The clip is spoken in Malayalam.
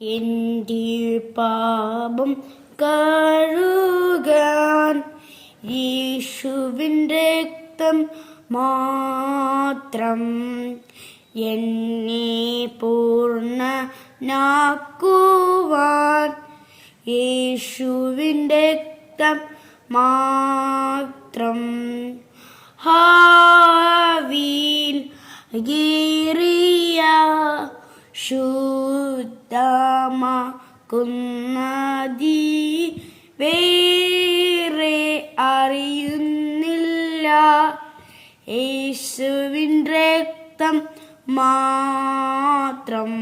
എന്റെ പാപം കഴുകാൻ യേശുവിന്റെ രക്തം മാത്രം എന്നെ പൂർണനാക്കുവാൻ യേശുവിന്റെ രക്തം മാത്രം ഹാവിൽ ഗീറിയ ശുദ്ധമാക്കുന്നതി വേറെ അറിയുന്നില്ല. യേശുവിൻ രക്തം മാത്രം.